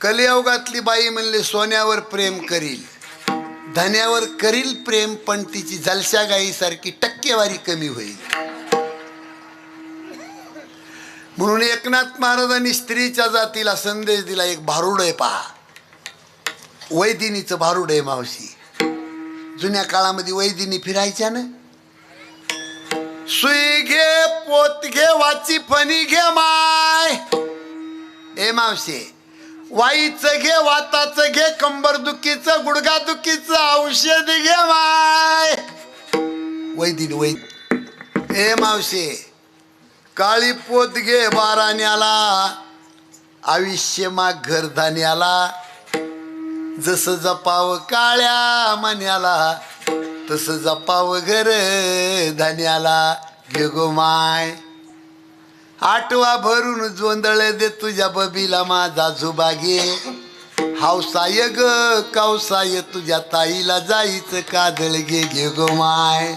कलियोगातली बाई म्हणले सोन्यावर प्रेम करील. धन्यावर करील प्रेम पण तिची जलशा गाईसारखी टक्केवारी कमी होईल. म्हणून एकनाथ महाराजांनी स्त्रीच्या जातीला संदेश दिला एक भारुड आहे पहा. वैदिनीचं भारुड आहे मावशी. जुन्या काळामध्ये वैदिनी फिरायच्या ना. सुई घे पोत घे वाची फणी घे माय. ए मावशी वाईचं घे वाताचं घे कंबर दुखीचं गुडघा दुखीचं औषध घे माय वैदिनी वै ए मावशे काळी पोत घे बाराण्याला. आयुष्य माग घरधान्याला जसं जपाव काळ्या मन्याला तसं जपाव घर धान्याला. घे गो माय. आठवा भरून जोंदळ दे तुझ्या बबीला माझा झुबागे. हावसाय ग कावसाय तुझ्या ताईला जाईचं कादळ घे घे गो माय.